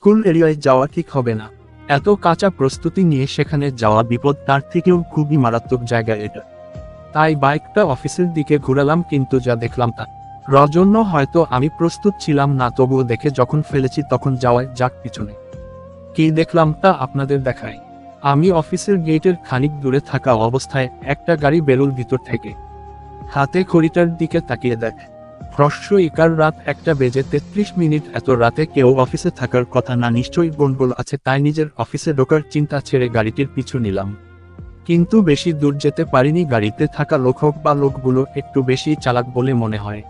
School এরিয়ায় যাওয়া ঠিক হবে না। এত কাঁচা প্রস্তুতি নিয়ে সেখানে যাওয়া বিপদ তার থেকেও খুবই মারাত্মক জায়গা এটা। তাই বাইকটা অফিসের দিকে ঘুরালাম কিন্তু যা দেখলাম তা। রজন্য হয়তো আমি প্রস্তুত ছিলাম না, তবুও দেখে যখন ফেলেছি তখন যাওয়ায় যাক পিছনে। কি দেখলাম তা আপনাদের দেখাই। আমি অফিসের গেটের খানিক দূরে থাকা অবস্থায় একটা গাড়ি বেরোল ভিতর থেকে। হাতে খড়িটার দিকে তাকিয়ে দেখ। ফ্রস্য ইকার রাত একটা বেজে তেত্রিশ মিনিট, এত রাতে কেউ অফিসে থাকার কথা না, নিশ্চয়ই গন্ডগোল আছে, তাই নিজের অফিসে ঢোকার চিন্তা ছেড়ে গাড়িটির পিছু নিলাম। কিন্তু বেশি দূর যেতে পারিনি, গাড়িতে থাকা লোক হোক বা লোকগুলো একটু বেশি চালাক বলে মনে হয়।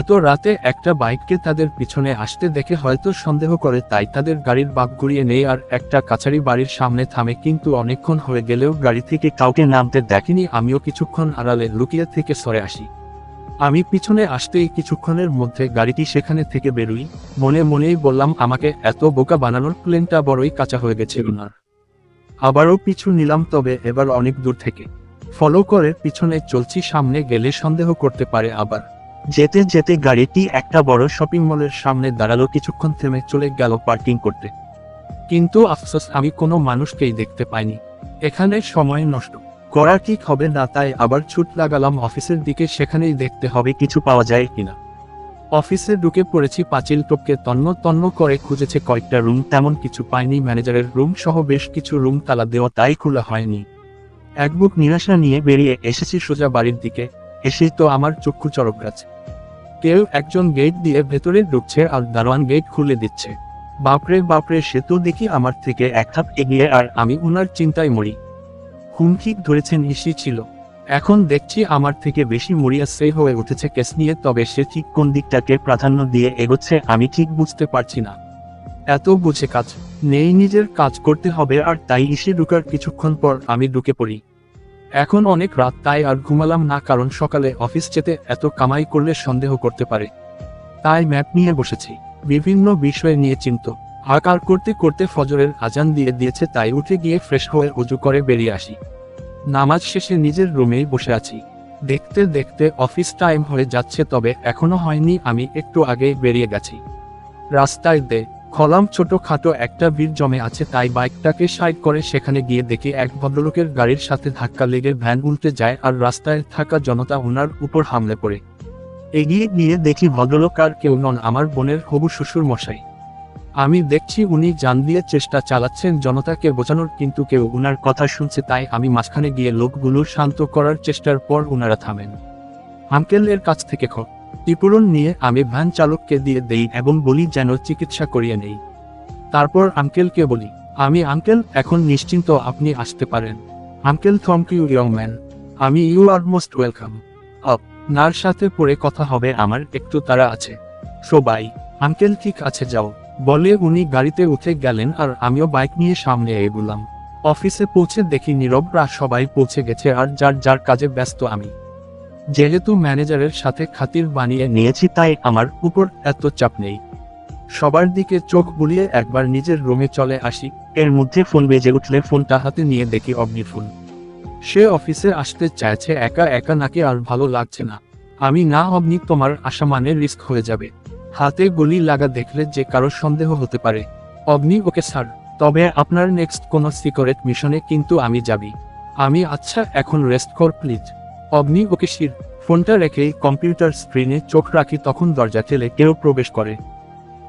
এত রাতে একটা বাইককে তাদের পিছনে আসতে দেখে হয়তো সন্দেহ করে, তাই তাদের গাড়ির বাঘ ঘুরিয়ে নেই আর একটা কাছারি বাড়ির সামনে থামে, কিন্তু অনেকক্ষণ হয়ে গেলেও গাড়ি থেকে কাউকে নামতে দেখেনি, আমিও কিছুক্ষণ আড়ালে লুকিয়ে থেকে সরে আসি। আমি পিছনে আসতেই কিছুক্ষণের মধ্যে গাড়িটি সেখানে থেকে বেরোই। মনে মনেই বললাম, আমাকে এত বোকা বানানোর প্লেনটা বড়ই কাঁচা হয়ে গেছে ওনার আবারও পিছু নিলাম, তবে এবার অনেক দূর থেকে। ফলো করে পিছনে চলছি, সামনে গেলে সন্দেহ করতে পারে আবার। যেতে যেতে গাড়িটি একটা বড় শপিং মলের সামনে দাঁড়াল, কিছুক্ষণ থেমে চলে গেল পার্কিং করতে। কিন্তু আফসোস, আমি কোনো মানুষকেই দেখতে পাইনি। এখানে সময় নষ্ট। করা ঠিক হবে না তাই আবার ছুট লাগালাম অফিসের দিকে, সেখানেই দেখতে হবে কিছু পাওয়া যায় কিনা। অফিসে ঢুকে পড়েছি পাঁচিল টপকে, তন্ন তন্ন করে খুঁজেছে কয়েকটা রুম, তেমন কিছু পাইনি। ম্যানেজারের রুম সহ বেশ কিছু রুম তালা দেওয়া তাই খোলা হয়নি। এক বুক নিরাশা নিয়ে বেরিয়ে এসেছি সোজা বাড়ির দিকে। এসেই তো আমার চক্ষু চরক গাছে। কেউ একজন গেট দিয়ে ভেতরে ঢুকছে আর দারোয়ান গেট খুলে দিচ্ছে। বাপরে বাপরে, সে তো দেখি আমার থেকে এক ধাপ এগিয়ে, আর আমি উনার চিন্তায় মরি। হুমকি ধরেছেন ইসি ছিল। এখন দেখছি আমার থেকে বেশি মরিয়া সে হয়ে উঠেছে কেস নিয়ে, তবে সে ঠিক কোন দিকটাকে প্রাধান্য দিয়ে এগোচ্ছে আমি ঠিক বুঝতে পারছি না। এত বুঝে কাজ, নেই নিজের কাজ করতে হবে আর তাই ইসে ঢুকার কিছুক্ষণ পর আমি ঢুকে পড়ি। এখন অনেক রাত তাই আর ঘুমালাম না কারণ সকালে অফিস যেতে এত কামাই করলে সন্দেহ করতে পারে। তাই ম্যাপ নিয়ে বসেছি। বিভিন্ন বিষয় নিয়ে চিন্ত আকার করতে করতে ফজরের আজান দিয়ে দিয়েছে তাই উঠে গিয়ে ফ্রেশ হয়ে উজু করে বেরিয়ে আসি। নামাজ শেষে নিজের রুমেই বসে আছি। দেখতে দেখতে অফিস টাইম হয়ে যাচ্ছে তবে এখনও হয়নি আমি একটু আগে বেরিয়ে গেছি। রাস্তায় দে, খলাম ছোটখাটো একটা ভিড় জমে আছে তাই বাইকটাকে সাইড করে সেখানে গিয়ে দেখি এক ভদ্রলোকের গাড়ির সাথে ধাক্কা লেগে ভ্যান উল্টে যায় আর রাস্তায় থাকা জনতা ওনার উপর হামলে পড়ে এগিয়ে গিয়ে দেখি ভদ্রলোক আর কেউ নন, আমার বোনের হবু শ্বশুর মশাই আমি দেখছি উনি জান দিয়ে চেষ্টা চালাচ্ছেন জনতাকে বোঝানোর, কিন্তু কেউ উনার কথা শুনছে তাই আমি মাঝখানে গিয়ে লোকগুলো শান্ত করার চেষ্টার পর উনারা থামেন। আঙ্কেলের কাছ থেকে খ টিপুরন নিয়ে আমি ভ্যান চালককে দিয়ে দেই এবং বলি যেন চিকিৎসা করিয়ে নেই। তারপর আঙ্কেলকে বলি, আমি আঙ্কেল, এখন নিশ্চিন্ত আপনি আসতে পারেন। Uncle, thank you, young man. আমি ইউ আর মোস্ট ওয়েলকাম। আপ, নার সাথে পরে কথা হবে আমার, একটু তারা আছে। সবাই আঙ্কেল, ঠিক আছে, যাও। বলে উনি গাড়িতে উঠে গেলেন আর আমিও বাইক নিয়ে সামনে এগুলাম। অফিসে পৌঁছে দেখি নীরবরা সবাই পৌঁছে গেছে আর যার যার কাজে ব্যস্ত আমি। যেহেতু ম্যানেজারের সাথে খাতির বানিয়ে নিয়েছি তাই আমার উপর এত চাপ নেই। সবার দিকে চোখ বুলিয়ে একবার নিজের রুমে চলে আসি। এর মধ্যে ফোন বেজে উঠলে ফোনটা হাতে নিয়ে দেখি অগ্নি ফোন সে অফিসে আসতে চাইছে, একা একা নাকি আর ভালো লাগছে না। আমি না, অগ্নি, তোমার আশা মানে রিস্ক হয়ে যাবে। হাতে গুলি লাগা দেখলে যে কারও সন্দেহ হতে পারে। অগ্নি, ওকে স্যার তবে আপনার নেক্সট কোনো সিক্রেট মিশনে কিন্তু আমি যাবি। আমি আচ্ছা এখন রেস্ট কর প্লিজ অগ্নি, ওকে শির। ফোনটা রেখেই কম্পিউটার স্ক্রিনে চোখ রাখি তখন দরজা ঠেলে কেউ প্রবেশ করে।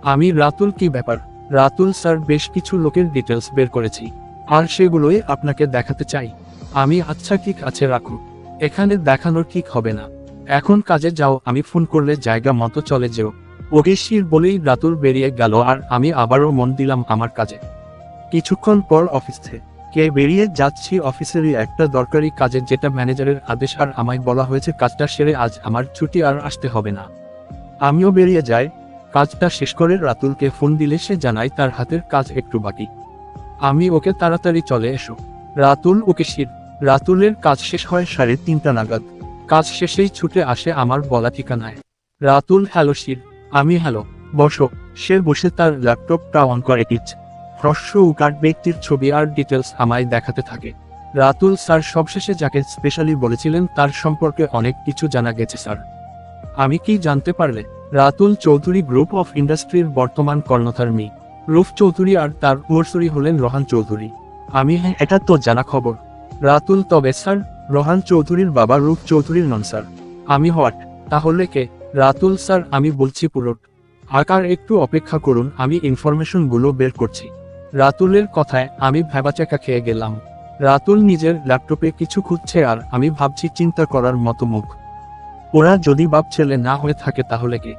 আমি, রাতুল, কি ব্যাপার? রাতুল, স্যার, বেশ কিছু লোকের ডিটেলস বের করেছি। আর সেগুলোই আপনাকে দেখাতে চাই। আমি আচ্ছা ঠিক আছে রাখুন এখানে দেখানোর ঠিক হবে না। এখন কাজে যাও, আমি ফোন করলে জায়গা মতো চলে যেও। ওকে শির বলেই রাতুল বেরিয়ে গেল আর আমি আবারও মন দিলাম আমার কাজে। কিছুক্ষণ পর অফিস। থেকে কে বেরিয়ে যাচ্ছি অফিসেরই একটা দরকারি কাজে যেটা ম্যানেজারের আদেশ আর আমায় বলা হয়েছে কাজটা সেরে আজ আমার ছুটি আর আসতে হবে না। আমিও বেরিয়ে যাই। কাজটা শেষ করে রাতুলকে ফোন দিলে সে জানায় তার হাতের কাজ একটু বাকি। আমি ওকে তাড়াতাড়ি চলে এসো। রাতুল ওকে শির। রাতুলের কাজ শেষ হয় সাড়ে তিনটা নাগাদ। কাজ শেষেই ছুটে আসে আমার বলা ঠিকানায়। রাতুল, হ্যালো শির। আমি হ্যালো, বসো। সে বসে তার ল্যাপটপটা অন করে টিচ হ্রস্ব উকার ব্যক্তির ছবি আর ডিটেলস আমায় দেখাতে থাকে। রাতুল স্যার সবশেষে যাকে স্পেশালি বলেছিলেন তার সম্পর্কে অনেক কিছু জানা গেছে, স্যার। আমি কি জানতে পারলে? রাতুল চৌধুরী গ্রুপ অফ ইন্ডাস্ট্রির বর্তমান কর্ণধার মি। রুফ চৌধুরী আর তার ওরসরি হলেন রহান চৌধুরী। আমি হ্যাঁ এটা তো জানা খবর। রাতুল, তবে স্যার, রহান চৌধুরীর বাবা রূপ চৌধুরীর নন, স্যার। আমি হোয়াট? তাহলে কে? রাতুল স্যার, আমি বলছি পুরোট। আকার, একটু অপেক্ষা করুন, আমি ইনফরমেশনগুলো বের করছি। রাতুলের কথায়, আমি ভ্যাবাচাকা খেয়ে গেলাম। রাতুল নিজের ল্যাপটপে কিছু খুঁজছে আর, আমি ভাবছি চিন্তা করার মতো মুখ। ওরা যদি বাপ ছেলে না হয়ে থাকে তাহলে কি?